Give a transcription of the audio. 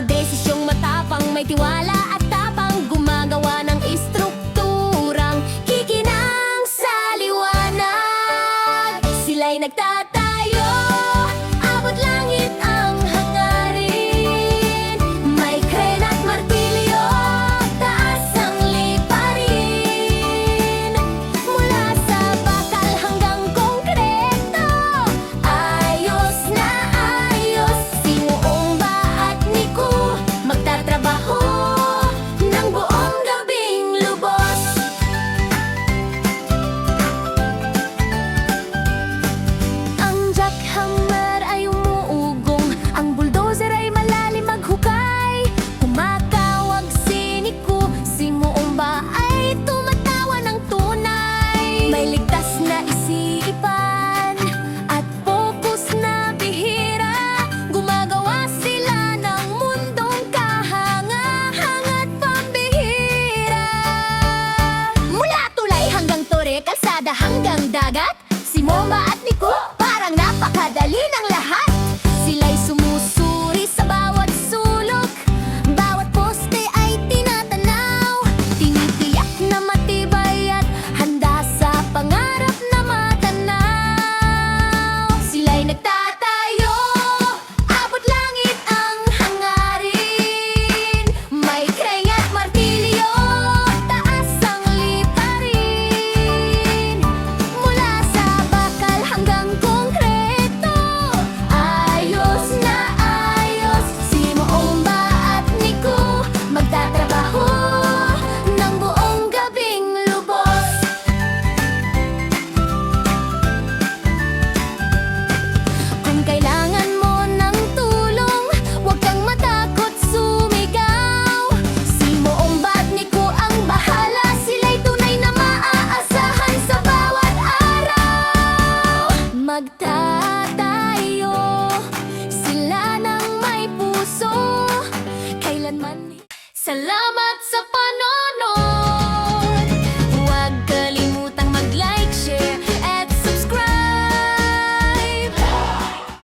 Mga desisyong matapang, may tiwala at tapang Gumagawa ng istrukturang kikinang sa liwanag Sila'y nagtatapang Hello. love.